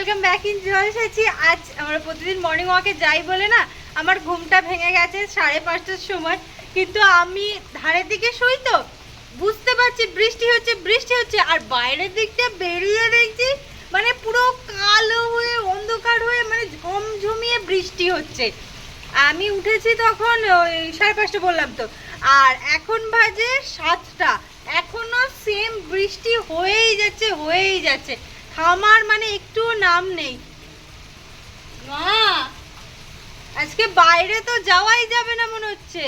Welcome back in জলসাচি আজ আমরা প্রতিদিন মর্নিং ওয়াকে যাই বলে না, আমার ঘুমটা ভেঙে গেছে সাড়ে পাঁচটার সময়। কিন্তু আমি ধারের দিকে শুই তো, বুঝতে পারছি বৃষ্টি হচ্ছে বৃষ্টি হচ্ছে, আর বাইরের দিকটা বেরিয়ে দেখছি মানে পুরো কালো হয়ে, অন্ধকার হয়ে মানে ঝমঝমিয়ে বৃষ্টি হচ্ছে। আমি উঠেছি তখন ওই সাড়ে পাঁচটা বললাম তো, আর এখন বাজে সাতটা। এখনও সেম বৃষ্টি হয়েই যাচ্ছে হয়েই যাচ্ছে। থামার মানে একটু নাম নেই। মা, আজকে বাইরে তো যাওয়াই যাবে না মনে হচ্ছে।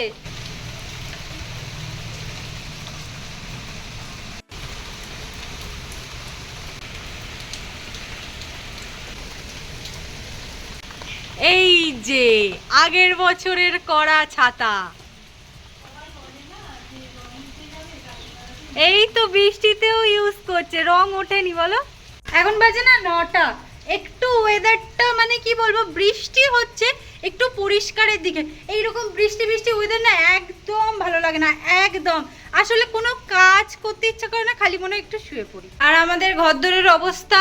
এই যে, আগের বছরের করা ছাতা। এই তো বৃষ্টিতেও ইউজ করছে, রং ওঠেনি বলো। এখন বাজে না নটা। একটু ওয়েদারটা মানে কি বলব, বৃষ্টি হচ্ছে, একটু পরিষ্কারের দিকে। এইরকম বৃষ্টি বৃষ্টি ওয়েদার না একদম ভালো লাগে না, একদম। আসলে কোনো কাজ করতে ইচ্ছা করে না, খালি মনে একটু শুয়ে পড়ি। আর আমাদের ঘরদোরের অবস্থা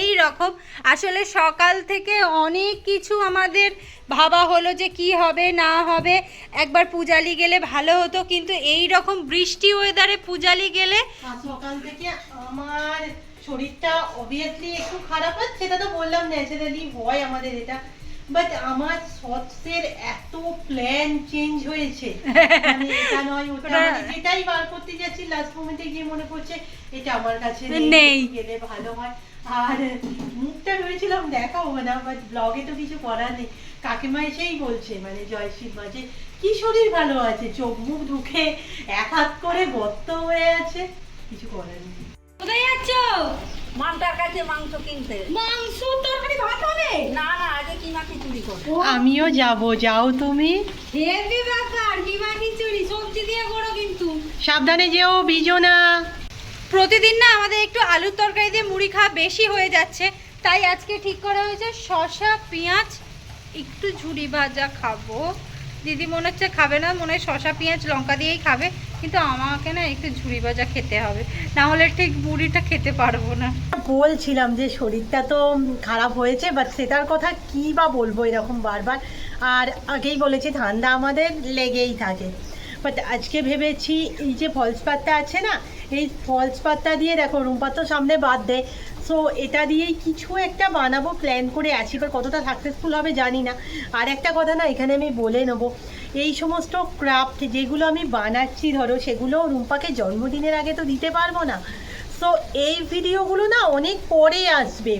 এই রকম। আসলে সকাল থেকে অনেক কিছু আমাদের ভাবা হলো যে কি হবে, না হবে। একবার পূজালি গেলে ভালো হতো, কিন্তু এই রকম বৃষ্টি ওয়েদারে পূজালি গেলে সকাল থেকে আমার শরীরটা অবভিয়াসলি একটু খারাপ আছে সেটা তো বললাম ন্যাচারালি হয় আমাদের এটা। বাট আমার শর্টসের এত প্ল্যান চেঞ্জ হয়েছে। মানে এটা নয় ওটা ওটা- মানে যেটাই বার করতে যাচ্ছি লাস্ট মোমেন্টে গিয়ে মনে পড়ছে এটা আমার কাছে নেই। গেলে ভালো হয়। আর মুখটা ভেবেছিলাম দেখাবো না বাট ব্লগে তো কিছু করার নেই। কাকিমা এসেই বলছে মানে জয়শ্রীর মাঝে কি শরীর ভালো আছে? চোখ মুখ ঢুকে এক হাত করে গর্ত হয়ে আছে। কিছু করার নেই। কোথায় যাচ্ছ মানটার কাছে মাংস কিনতে। মাংস তরকারি ভাত হবে? না না আগে কিমা খিচুড়ি করো। আমিও যাব যাও তুমি। হেভি ব্যাপার কিমা খিচুড়ি সবজি দিয়ে করো কিন্তু। সাবধানে যেও ভিজো না। প্রতিদিন না আমাদের একটু আলুর তরকারি দিয়ে মুড়ি খাওয়া বেশি হয়ে যাচ্ছে। তাই আজকে ঠিক করা হয়েছে শসা পেঁয়াজ একটু ঝুড়ি ভাজা খাব। দিদি মনে হচ্ছে খাবে না মনে হয় শসা পেঁয়াজ লঙ্কা দিয়েই খাবে। কিন্তু আমাকে না একটু ঝুড়ি ভাজা খেতে হবে। না হলে ঠিক মুড়িটা খেতে পারব না। বলছিলাম যে শরীরটা তো খারাপ হয়েছে বাট সেটার কথা কি বা বলব এরকম বারবার। আর আগেই বলেছি, ঠান্ডা আমাদের লেগেই থাকে। বাট আজকে ভেবেছি এই যে ফলস পাত্তা আছে না, এই ফলস পাত্তা দিয়ে দেখো, রুম্পা তো সামনে বাদ দেয় সো এটা দিয়েই কিছু একটা বানাবো প্ল্যান করে আছি। এবার কতটা সাকসেসফুল হবে জানি না। আর একটা কথা না, এখানে আমি বলে নেব। এই সমস্ত ক্রাফট যেগুলো আমি বানাচ্ছি, ধরো সেগুলো রুম্পাকে জন্মদিনের আগে তো দিতে পারব না। সো এই ভিডিওগুলো না অনেক পরে আসবে।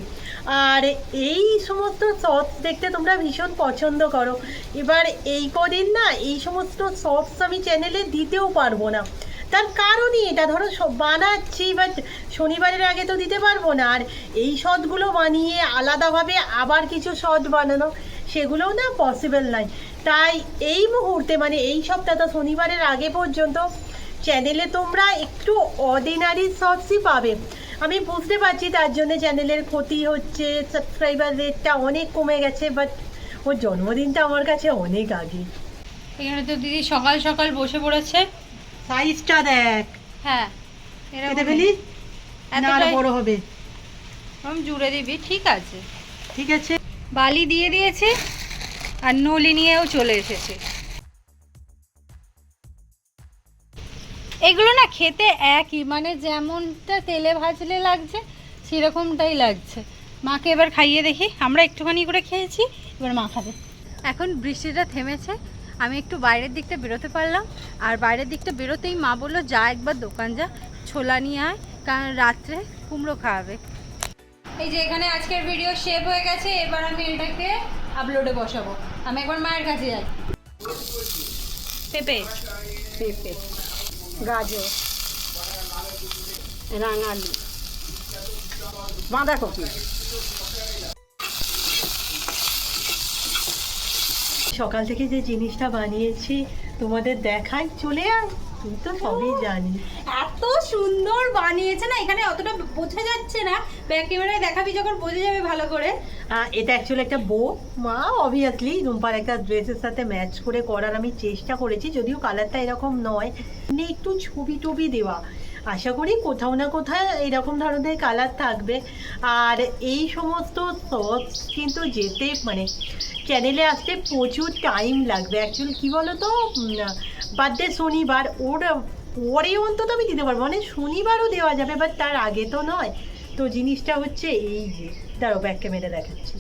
আর এই সমস্ত শর্টস দেখতে তোমরা ভীষণ পছন্দ করো। এবার এই কদিন না এই সমস্ত শর্টস আমি চ্যানেলে দিতেও পারব না। তার কারণই এটা, ধরো সব বানাচ্ছি বাট শনিবারের আগে তো দিতে পারব না। আর এই শটগুলো বানিয়ে আলাদাভাবে আবার কিছু শট বানানো, সেগুলোও না পসিবল নয়। তাই এই মুহূর্তে মানে এই সপ্তাহটা শনিবারের আগে পর্যন্ত চ্যানেলে তোমরা একটু অর্ডিনারি শর্টসই পাবে। আমি বুঝতে পারছি তার জন্য চ্যানেলের ক্ষতি হচ্ছে সাবস্ক্রাইবার রেটটা অনেক কমে গেছে বাট ওর জন্মদিনটা আমার কাছে অনেক আগে। এখানে তো দিদি সকাল সকাল বসে পড়েছে। সাইজটা দেখ। হ্যাঁ। পেলি? না আরও বড় হবে। জুড়ে দিবি ঠিক আছে। ঠিক আছে। বালি দিয়ে দিয়েছে। আর নলি নিয়েও চলে এসেছে। এগুলো না খেতে একই মানে যেমনটা তেলে ভাজলে লাগছে সেরকমটাই লাগছে। মাকে এবার খাইয়ে দেখি আমরা একটুখানি করে খেয়েছি এবার মা খাবে। এখন বৃষ্টিটা থেমেছে আমি একটু বাইরের দিকটা বেরোতে পারলাম। আর বাইরের দিকটা বেরোতেই মা বলল যা একবার দোকান যা ছোলা নিয়ে আয় কারণ রাত্রে কুমড়ো খাওয়াবে এই যে এখানে আজকের ভিডিও সেভ হয়ে গেছে এবার আমি এটাকে আপলোডে বসাবো। আমি একবার মায়ের কাছে যাই। পেঁপে। পেঁপে গাজর রাঙালি বাঁধাকপি। সকাল থেকে যে জিনিসটা বানিয়েছি তোমাদের দেখাই চলে আয়। তুই তো সবই জানিস। এত সুন্দর বানিয়েছে না এখানে অতটা বোঝা যাচ্ছে না। ব্যাক ক্যামেরায় দেখাবি যখন বোঝা যাবে ভালো করে। এটা অ্যাকচুয়ালি একটা বো মা অবভিয়াসলি রুম্পার একটা ড্রেসের সাথে ম্যাচ করে করার আমি চেষ্টা করেছি, যদিও কালারটা এরকম নয়। মানে একটু ছবি টবি দেওয়া। আশা করি কোথাও না কোথাও এরকম ধরনের কালার থাকবে। আর এই সমস্ত সস কিন্তু যেতে মানে চ্যানেলে আসতে প্রচুর টাইম লাগবে। অ্যাকচুয়ালি কী বলো তো বার্থডে শনিবার, ওর পরে অন্তত আমি দিতে পারব। মানে শনিবারও দেওয়া যাবে বাট তার আগে তো নয়। তো জিনিসটা হচ্ছে এই যে। দাঁড়ো ব্যাক ক্যামেরা দেখাচ্ছি।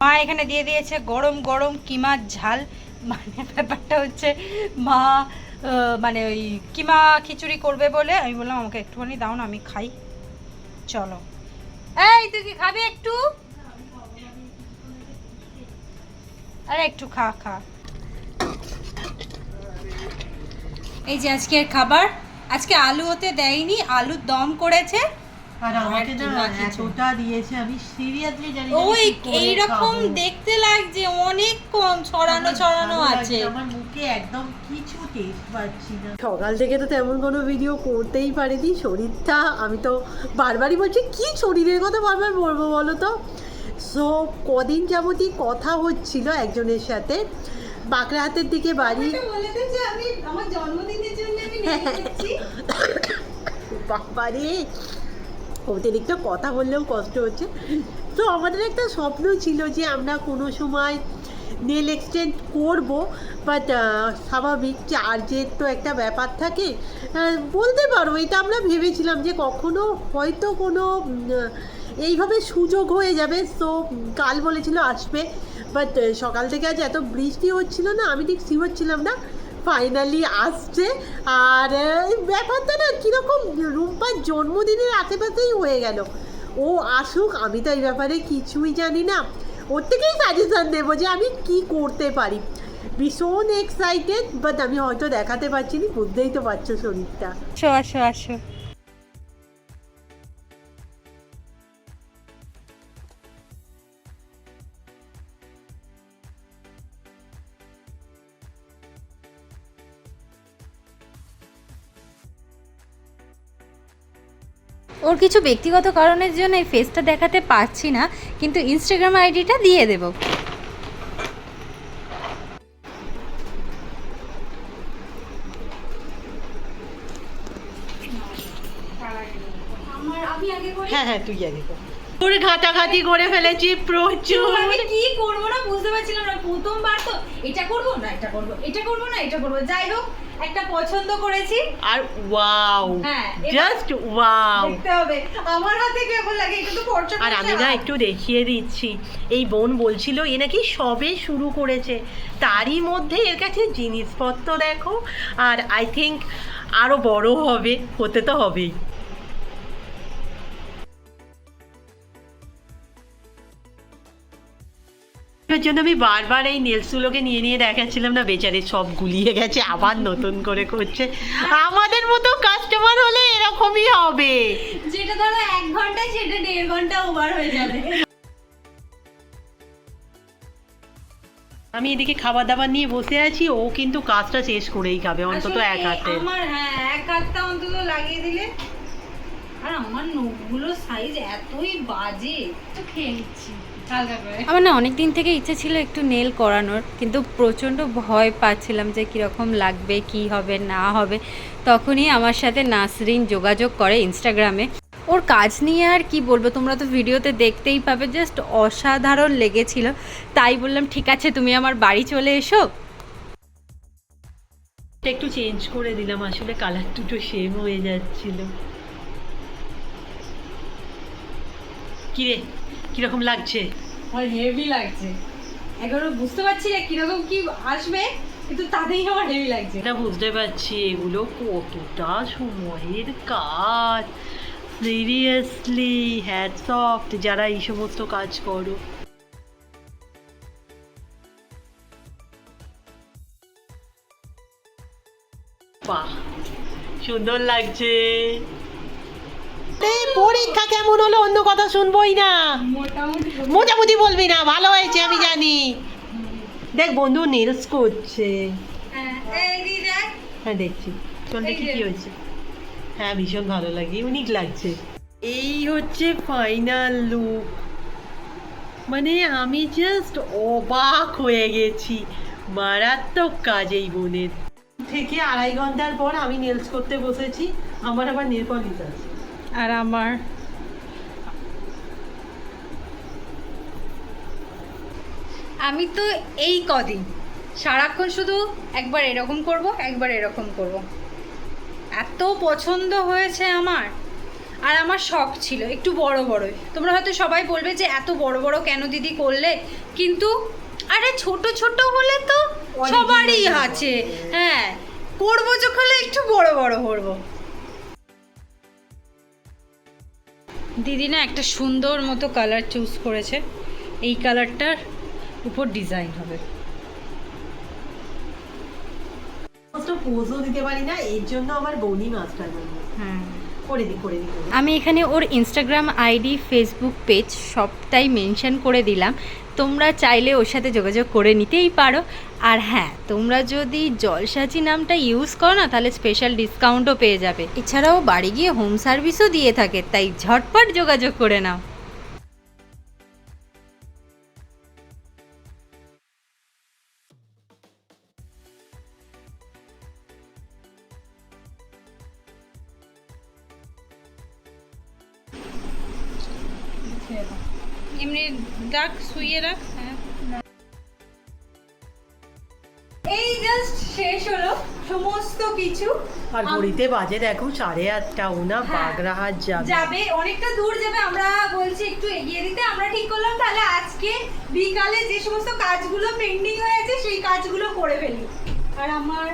মা এখানে দিয়ে দিয়েছে গরম গরম কিমার ঝাল। মানে ব্যাপারটা হচ্ছে মা মানে ওই কিমা খিচুড়ি করবে বলে আমি বললাম, আমাকে একটুখানি দাও না, আমি খাই। চলো। এই, তুই কি খাবি একটু? আরে একটু খা খা। এই যে আজকের খাবার আজকে আলু হতে দেয়নি আলুর দম করেছে। আর আমাকে না এতটা দিয়েছে আমি সিরিয়াসলি জানি এইরকম দেখতে লাগছে অনেক কম ছড়ানো ছড়ানো আছে। আমার মুখে একদম কিছু টেস্ট পাচ্ছি না। সকাল থেকে তো তেমন কোনো ভিডিও করতেই পারিনি শরীরটা আমি তো বারবারই বলছি কি শরীরের কথা বারবার বলব বলো তো? সো কদিন যাবতই কথা হচ্ছিল একজনের সাথে বাঁকড়া হাতের দিকে বাড়ি। বাবারে অতিরিক্ত কথা বললেও কষ্ট হচ্ছে। তো আমাদের একটা স্বপ্ন ছিল যে আমরা কোনো সময় নেল এক্সটেন্ড করব বাট স্বাভাবিক চার্জের তো একটা ব্যাপার থাকে। বলতে পারো এটা আমরা ভেবেছিলাম যে কখনো হয়তো কোনো এইভাবে সুযোগ হয়ে যাবে। তো কাল বলেছিল আসবে। বাট সকাল থেকে আজ এত বৃষ্টি হচ্ছিল না, আমি ঠিক শিওর ছিলাম না। ফাইনালি আসছে। আর ব্যাপারটা না কীরকম রুম্পার জন্মদিনের আশেপাশেই হয়ে গেল। ও আসুক, আমি তো এই ব্যাপারে কিছুই জানি না। ওর থেকেই সাজেশন দেবো যে আমি কি করতে পারি। ভীষণ এক্সাইটেড বাট আমি হয়তো দেখাতে পারছি না, বুঝতেই তো পারছ শরীরটা। আসো আসো আসো। ওর কিছু ব্যক্তিগত কারণের জন্য এই ফেসটা দেখাতে পারছি না কিন্তু ইনস্টাগ্রাম আইডিটা দিয়ে দেবো। হ্যাঁ হ্যাঁ তুই আগে কর। তোর ঘাটাঘাটি করে ফেলেছি প্রচুর। আমি কি করব না বুঝতে পারছিলাম না। প্রথমবার তো এটা করব না এটা করব এটা করব না এটা করব। যাই হোক একটা পছন্দ করেছি। আর ওয়াও হ্যাঁ, জাস্ট ওয়াও। দেখতে হবে। আমার হাতে কেমন লাগে এটা তো খরচা আর আমি না একটু দেখিয়ে দিচ্ছি। এই বোন বলছিল এ নাকি সবে শুরু করেছে। তারই মধ্যে এর কাছে জিনিসপত্র দেখো আর আই থিঙ্ক আরও বড় হবে হতে তো হবেই। এর জন্য আমি বারবার এই নেলসগুলোকে নিয়ে নিয়ে দেখাচ্ছিলাম না বেচারে সব গুলিয়ে গেছে আবার নতুন করে করছে। আমাদের মতো কাস্টমার হলে এরকমই হবে। যেটা ধরো এক ঘন্টায় সেটা দেড় ঘণ্টা ওভার হয়ে যাবে। আমি এদিকে খাবার দাবার নিয়ে বসে আছি ও কিন্তু কাজটা শেষ করেই খাবে অন্তত এক হাতে। আমার হ্যাঁ এক হাতটা অন্তত লাগিয়ে দিলে। আর আমার নখগুলো সাইজ এতই বাজে। তো খেয়ে নিচ্ছি। আমার না অনেক দিন থেকে ইচ্ছে ছিল একটু নেল করানোর কিন্তু প্রচণ্ড ভয় পাচ্ছিলাম যে কীরকম লাগবে কি হবে না হবে। তখনই আমার সাথে নাসরিন যোগাযোগ করে ইনস্টাগ্রামে ওর কাজ নিয়ে আর কি বলব তোমরা তো ভিডিওতে দেখতেই পাবে জাস্ট অসাধারণ লেগেছিল। তাই বললাম ঠিক আছে তুমি আমার বাড়ি চলে এসো। একটু চেঞ্জ করে দিলাম আসলে কালার দুটো সেম হয়ে যাচ্ছিল। কিরে? কীরকম লাগছে? আমার হেভি লাগছে। এখনও বুঝতে পারছি না কীরকম কি আসবে কিন্তু তাতেই আমার হেভি লাগছে। এটা বুঝতে পারছি এগুলো কতটা সময়ের কাজ। সিরিয়াসলি হ্যাটস অফ যারা এই সমস্ত কাজ করো। বাহ সুন্দর লাগছে। এই পরীক্ষা কেমন হলো? অন্য কথা শুনবোই না। মোটামুটি বলবি না, ভালো হয়েছে, আমি জানি। দেখ, বন্ধু নেলস করছে। হ্যাঁ দেখছি। চল দেখি কি হয়েছে। হ্যাঁ ভীষণ ভালো লাগে ইউনিক লাগছে। এই হচ্ছে ফাইনাল লুক মানে আমি জাস্ট অবাক হয়ে গেছি। মারাত্মক কাজ এই বোনের। থেকে আড়াই ঘণ্টার পর আমি নেলস করতে বসেছি। আমার আবার নেল পলিশ আছে। আর আমার আমি তো এই কদিন সারাক্ষণ শুধু একবার এরকম করব একবার এরকম করব। এত পছন্দ হয়েছে আমার আর আমার শখ ছিল একটু বড় বড়ই। তোমরা হয়তো সবাই বলবে যে এত বড় বড় কেন দিদি করলে? কিন্তু আরে ছোট ছোট হলে তো সবারই আছে। হ্যাঁ করব যখন একটু বড় বড় করব। দিদি না একটা সুন্দর মতো কালার চুজ করেছে। এই কালারটার উপর ডিজাইন হবে। পোজও দিতে পারি না এর জন্য আমার মাস্টার হ্যাঁ। আমি এখানে ওর ইনস্টাগ্রাম আইডি ফেসবুক পেজ সবটাই মেনশন করে দিলাম। তোমরা চাইলে ওর সাথে যোগাযোগ করে নিতেই পারো। আর হ্যাঁ তোমরা যদি জলসাচি নামটা ইউজ করো না, তাহলে স্পেশাল ডিসকাউন্টও পেয়ে যাবে। এছাড়াও বাড়ি গিয়ে হোম সার্ভিসও দিয়ে থাকে, তাই ঝটপট যোগাযোগ করে নাও। শুইয়ে রাখ হ্যাঁ এই জাস্ট শেষ হলো সমস্ত কিছু। আর ঘড়িতে বাজে দেখো সাড়ে আটটা ওনা হ্যাঁ। বাগরাহাট যাবে। যাবে অনেকটা দূর যাবে আমরা বলছি একটু এগিয়ে দিতে। আমরা ঠিক করলাম তাহলে আজকে বিকালে যে সমস্ত কাজগুলো পেন্ডিং হয়ে আছে সেই কাজগুলো করে ফেলি। আর আমার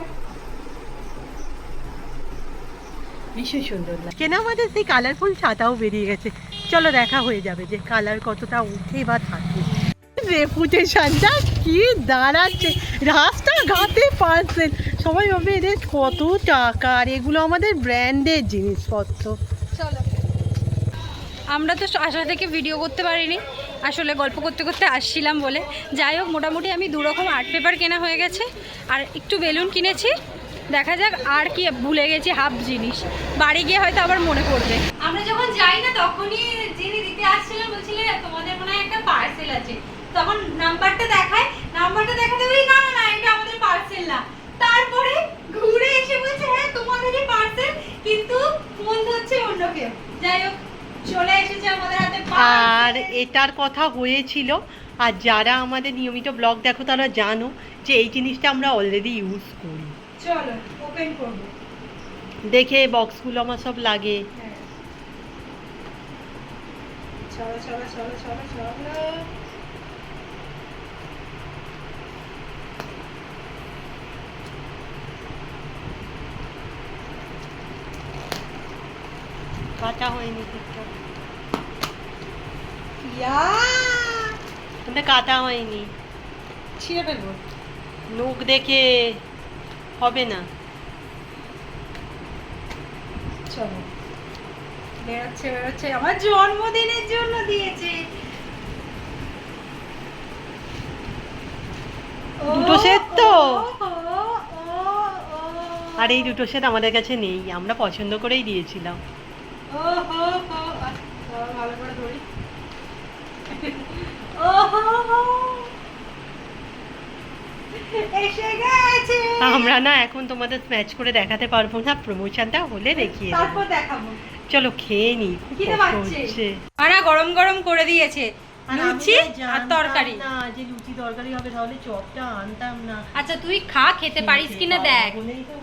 ভীষণ সুন্দর লাগে। কেন আমাদের সেই কালারফুল ছাতাও বেরিয়ে গেছে? চলো দেখা হয়ে যাবে যে কালার কতটা উঠে বা থাকে। রেপুটেশনটা কি দাঁড়াচ্ছে? রাস্তা ঘাটে পার্সেল সবাই ভাবে এদের কত টাকা? আর এগুলো আমাদের ব্র্যান্ডের জিনিসপত্র। আমরা তো আশা থেকে ভিডিও করতে পারিনি। আসলে গল্প করতে করতে আসছিলাম বলে। যাই হোক, মোটামুটি আমি দু রকম আর্ট পেপার কেনা হয়ে গেছে। আর একটু বেলুন কিনেছি। দেখা যাক আর কি ভুলে গেছি হাফ জিনিস। বাড়ি গিয়ে হয়তো আবার মনে পড়বে। আমরা যখন যাই না, তখনই যিনি দিতে আসছিলেন বলছিলেন তোমাদের মনে হয় একটা পার্সেল আছে তখন নাম্বারটা দেখায় নাম্বারটা দেখাতে বলি না না এটা আমাদের পার্সেল না। তারপরে ঘুরে এসে বলছে হ্যাঁ তোমাদেরই পার্সেল কিন্তু ফোন ধরছে অন্য কেউ। যাই হোক চলে এসেছে আমাদের হাতে আর এটার কথা হয়েছিল আর যারা আমাদের নিয়মিত ব্লগ দেখো তারা জানো যে এই জিনিসটা আমরা অলরেডি ইউজ করি। চলো ওপেন করব। দেখে বক্সগুলো আমার সব লাগে। হ্যাঁ। চলো চলো চলো চলো চলো। কাটা হয়নি ঠিকঠাক কিন্তু কাটা হয়নি। ছিঁড়ে ফেলব। লোক দেখে হবে না। চলো। বেরোচ্ছে বেরোচ্ছে। আমার জন্মদিনের জন্য দিয়েছে। দুটো set তো? আর এই দুটো সেট আমাদের কাছে নেই। আমরা পছন্দ করেই দিয়েছিলাম। ও হো হো ভালো করে ধরি। ও হো হো এসে গেছে। আমরা না এখন তোমাদের স্ম্যাচ করে দেখাতে পারব না প্রমোশনটা হলে দেখিয়ে দেবো। তারপর দেখাবো। চলো খেয়ে নি পাচ্ছে। হচ্ছে। আনা গরম গরম করে দিয়েছে। আর লুচি আর তরকারি। না যে লুচি তরকারি হবে তাহলে চপটা আনতাম না। আচ্ছা তুই খা খেতে পারিস কিনা দেখ।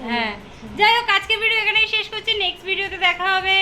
হ্যাঁ। যাই হোক আজকে ভিডিও এখানেই শেষ করছি। নেক্সট ভিডিওতে দেখা হবে।